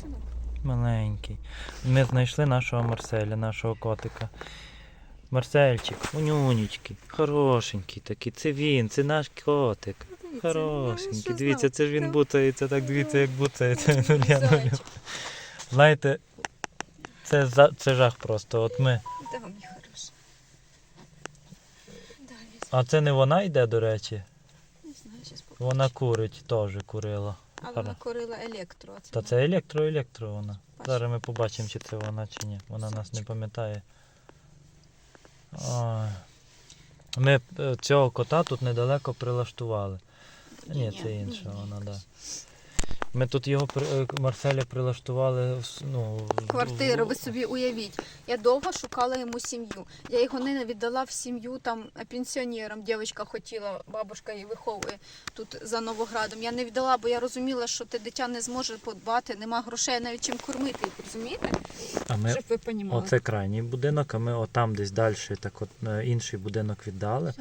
Синок. Маленький. Ми знайшли нашого Марселя, нашого котика. Марсельчик, унюнечки, хорошенький такий. Це він, це наш котик. Дивіться, Хорошенький. ну, Дивіться, це ж він бутається, так дивіться, як бутається. Ну. Знаєте, це, за- це жах просто. От ми. Да, мій хороший. Да, візьму. А це не вона йде, до речі. Не знаю, щас. Вона курить, теж курила. А вона курила електро. а Та це електро-електро вона. Бачу. Зараз ми побачимо, чи це вона, чи ні. Вона нас не пам'ятає. А, Ми е, цього кота тут недалеко прилаштували. Ні, це інша вона, да. Ми тут його при- е, Марселя прилаштували ну, в- Квартиру, ви собі уявіть. Я довго шукала йому сім'ю. Я його не віддала в сім'ю там пенсіонерам. Дівчинка хотіла, бабушка її виховує тут за Новоградом. Я не віддала, бо я розуміла, що те дитя не зможе подбати, нема грошей навіть чим кормити. їх, Розумієте? А ми Щоб ви понімали. Оце крайній будинок, а ми отам десь далі, так от е, інший будинок віддали.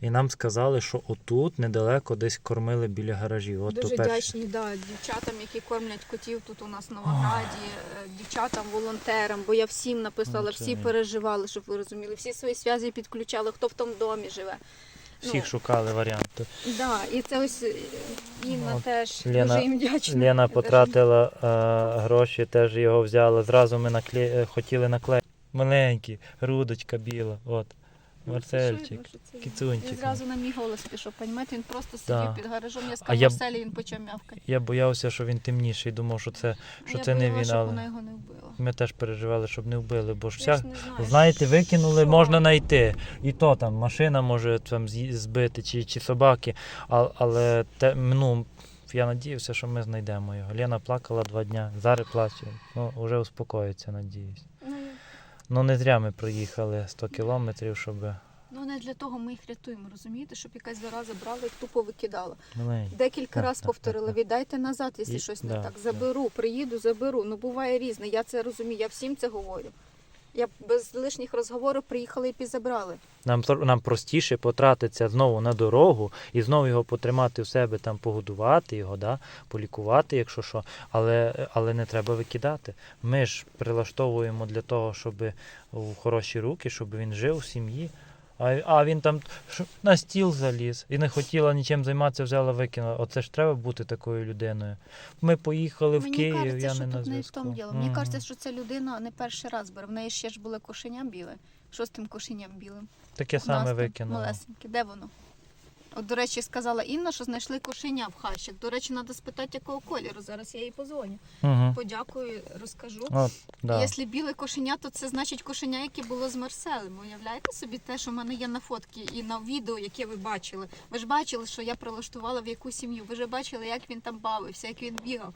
І нам сказали, що отут недалеко десь кормили біля гаражів. От Дуже вдячні да, дівчатам, які кормлять котів тут у нас в Новограді, е, дівчатам, волонтерам, бо я всім написала, Ну, всі переживали, щоб ви розуміли. Всі свої зв'язки підключали, хто в тому домі живе. Всіх Ну, шукали варіанти. Да, і це ось е, Інна От теж Лена- дуже їм вдячна. Лена Я теж- потратила е, гроші, теж його взяла. Зразу ми накле... е, хотіли наклеїти. Маленький, грудочка біла. От. Марсельчик, кіцунчик. Зразу на мій голос пішов, понімаєте? Він просто сидів Да. під гаражом, я А сказала, я Марселі, він почав мявкати. Я боявся, що він темніший, думав, що це, А що я це не боялась, він, але вона його не вбила. ми теж переживали, щоб не вбили, бо ж вся. не Знаєте, викинули, що? можна знайти. І то там машина може там збити чи, чи собаки. А, але те, ну, я надіявся, що ми знайдемо його. Лена плакала два дня, зараз плаче. Ну, вже успокоїться, надіюсь. Ну, не зря ми проїхали 100 кілометрів, щоб Ну не для того ми їх рятуємо, розумієте, щоб якась зараза брала і тупо викидала. Ми... Декілька Так, разів повторила, так, так. віддайте назад, якщо І- щось да, не так. да. Заберу, приїду, заберу. Ну буває різне, я це розумію, я всім це говорю. Я без лишніх розговорів приїхала і підзабрали. Нам, нам простіше потратитися знову на дорогу і знову його потримати у себе, там погодувати його, да? полікувати, якщо що. Але, але не треба викидати. Ми ж прилаштовуємо для того, щоб у хороші руки, щоб він жив у сім'ї. А, а він там на стіл заліз і не хотіла нічим займатися, взяла, викинула. Оце ж треба бути такою людиною. Ми поїхали в Київ, кажеться, я що не на тут не в тому діло. Мені кажеться, що ця людина не перший раз бере. В неї ще ж були кошеня біле. Що з тим кошеням білим? Таке саме викинуло. викинула. Малесеньке. Де воно? От, до речі, сказала Інна, що знайшли кошеня в хащах. До речі, треба спитати, якого кольору. Зараз я їй позвоню. Угу. Подякую, розкажу. От, да. Якщо біле кошеня, то це значить кошеня, яке було з Марселем. Уявляєте собі те, що в мене є на фотки і на відео, яке ви бачили. Ви ж бачили, що я прилаштувала в яку сім'ю. Ви ж бачили, як він там бавився, як він бігав.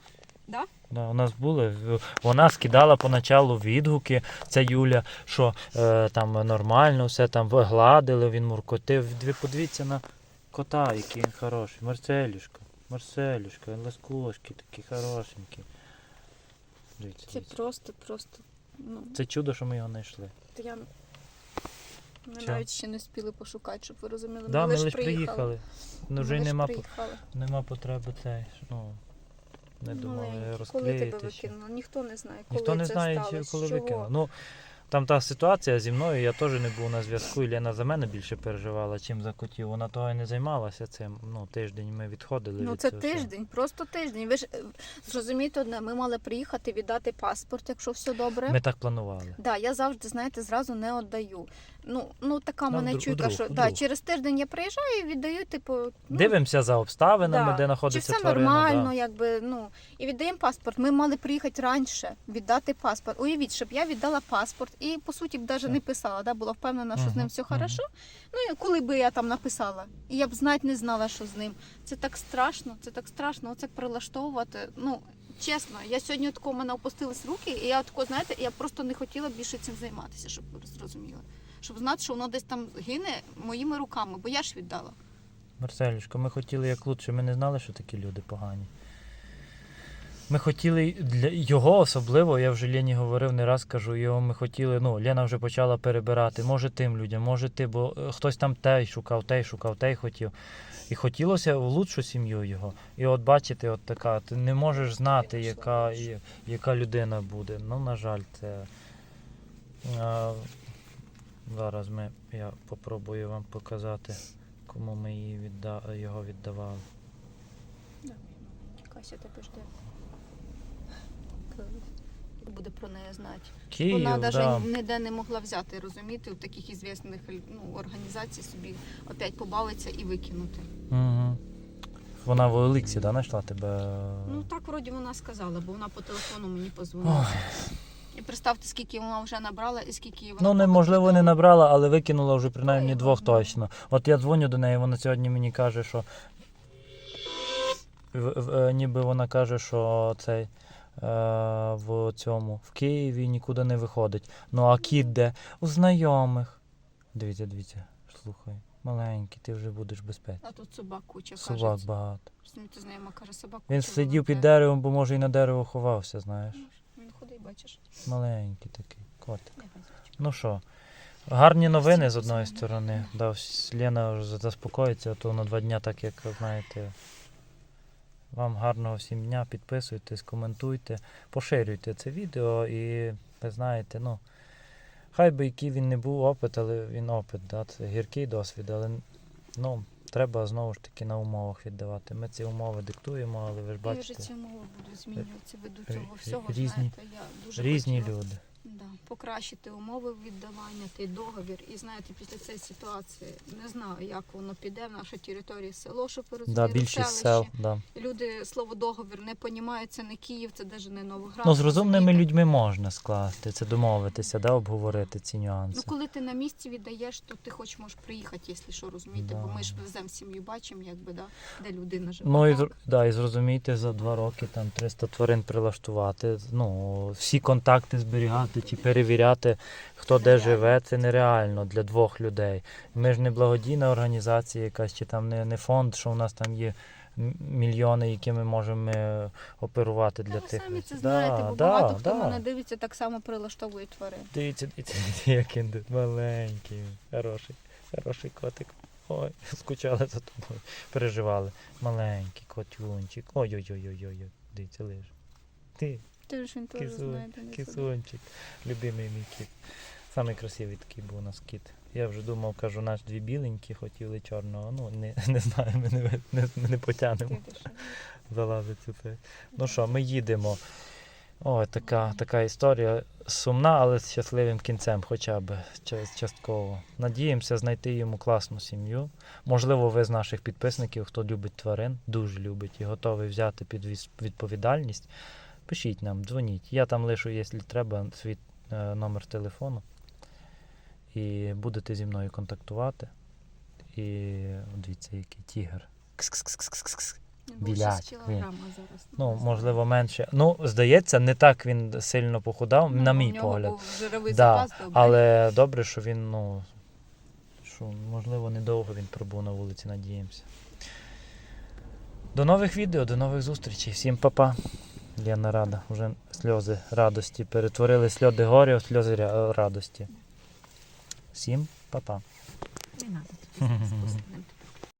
Да? Да, у нас були. Вона скидала поначалу відгуки, це Юля, що е, там нормально, все там вигладили, він муркотив. Ви подивіться на кота, який він хороший. Марселюшка, Марселюшка, ласкушки такі хорошенькі. Дивіться, Це дивіться. просто, просто. Ну, Це чудо, що ми його знайшли. то я... Ми Що? навіть ще не спіли пошукати, щоб ви розуміли. Да, ми лиш лише приїхали. Ну, вже й нема, по- приїхали. нема потреби цей. Ну, не думали Маленький. Коли тебе розклеїти. ще. викинуло? Ніхто не знає, коли Ніхто не це знає, чи сталося. коли Чого? викинули. Ну, там та ситуація зі мною, я теж не був на зв'язку, і Лена за мене більше переживала, чим за котів. Вона того і не займалася цим. Ну, тиждень ми відходили. Ну від це цього тиждень, просто тиждень. Ви ж е, зрозумієте одне, ми мали приїхати віддати паспорт, якщо все добре. Ми так планували. Да, я завжди, знаєте, зразу не віддаю. Ну, ну така Ну, мене чуйка, вдруг, що да, через тиждень я приїжджаю і віддаю, типу, ну, Дивимося за обставинами, да. де чи знаходиться все тварина. нормально, да. якби, ну, і віддаємо паспорт. Ми мали приїхати раніше, віддати паспорт. Уявіть, щоб я віддала паспорт і, по суті, б навіть не писала, да, була впевнена, що з Мгм, ним все мгм. хорошо. Ну, і коли би я там написала, і я б знати не знала, що з ним. Це так страшно, це так страшно, оце прилаштовувати. Ну, чесно, я сьогодні тако, у мене опустились руки, і я тако, знаєте, я просто не хотіла більше цим займатися, щоб ви зрозуміли. Щоб знати, що воно десь там гине моїми руками, бо я ж віддала. Марселюшко, ми хотіли як лучше, ми не знали, що такі люди погані. Ми хотіли для його особливо, я вже Лені говорив, не раз кажу, його ми хотіли. Ну, Лена вже почала перебирати. Може тим людям, може ти, бо е, хтось там той шукав, той шукав, той хотів. І хотілося в лучшу сім'ю його. І от бачите, от така, ти не можеш знати, яка, яка людина буде. Ну, на жаль, це. Зараз ми, я попробую вам показати, кому ми її відда, його віддавали. Кася тебе жде. Буде про неї знати. Київ, Вона да. навіть ніде не могла взяти, розумієте, у таких ізвісних ну, організацій собі опять побавиться і викинути. Угу. Вона в Олексі, да, знайшла тебе? Ну так вроді вона сказала, бо вона по телефону мені позвонила. Ой. І представте, скільки вона вже набрала і скільки вона. Ну, неможливо, не набрала, але викинула вже принаймні двох точно. От я дзвоню до неї, вона сьогодні мені каже, що. В, в, е, ніби вона каже, що цей. е, В цьому в Києві нікуди не виходить. Ну а кіт де? У знайомих. Дивіться, дивіться, слухай. Маленький, ти вже будеш безпеці. А тут собак куча Собак каже. багато. Ти знайома каже, собак Він сидів під деревом, бо може і на дерево ховався, знаєш. Бачиш. Маленький такий котик. Ну що, гарні новини з одної сторони. Да, Лена вже заспокоїться, а то на два дня, так як знаєте. Вам гарного всім дня, підписуйтесь, коментуйте, поширюйте це відео і ви знаєте, ну, хай би який він не був опит, але він опит, да, це гіркий досвід, але ну, треба знову ж таки на умовах віддавати. Ми ці умови диктуємо, але ви ж І вже бачите, ці умови будуть змінюватися ви до цього всього. різні- знаєте, я дуже різні хотіла, люди. Да, покращити умови віддавання, той договір. І знаєте, після цієї ситуації не знаю, як воно піде в нашій території село, щоб ви Да, більшість сел, да. Люди слово договір не понімають, це не Київ, це навіть не Новоград. Ну, з розумними людьми можна скласти, це домовитися, да, обговорити ці нюанси. Ну, коли ти на місці віддаєш, то ти хоч можеш приїхати, якщо що розумієте, Да. бо ми ж веземо сім'ю, бачимо, якби да, де людина живе. Ну і, так? да, і зрозумійте, за два роки там 300 тварин прилаштувати. Ну, всі контакти зберігати чи перевіряти, хто де живе, це нереально для двох людей. Ми ж не благодійна організація якась, чи там не, не фонд, що у нас там є мільйони, які ми можемо е, оперувати для ви тих. самі це знаєте, бо да, багато хто да. мене дивиться, так само прилаштовує тварин. Дивіться, дивіться, який він маленький, хороший, хороший котик. Ой, скучали за тобою, переживали. Маленький котюнчик. Ой-ой-ой-ой-ой. Дивіться, лиш. Ти, Ти ж він теж знаєте, не любимий мій кіт. Самий красивий такий був у нас кіт. Я вже думав, кажу, наш дві біленькі хотіли чорного. Ну, не, не знаю, ми не, не, ми не потягнемо ж- залазити. Ну що, ми їдемо. О, така, така історія сумна, але з щасливим кінцем, хоча б частково. Надіємося знайти йому класну сім'ю. Можливо, ви з наших підписників, хто любить тварин, дуже любить і готовий взяти під відповідальність. Пишіть нам, дзвоніть. Я там лишу, якщо треба, свій е, номер телефону. І будете зі мною контактувати. І дивіться, який тігр. Кс-кс-кс-кс-кс. Він був Білячик, 6 кілограма зараз. Ну, можливо, менше. Ну, здається, не так він сильно похудав, Ну, на мій погляд. був Да, добрий. Але добре, що він, ну, що, можливо, недовго він пробув на вулиці, надіємося. До нових відео, до нових зустрічей. Всім па-па. Лена рада. Вже сльози радості перетворили сльози горя в сльози радості. Всім па-па. Не треба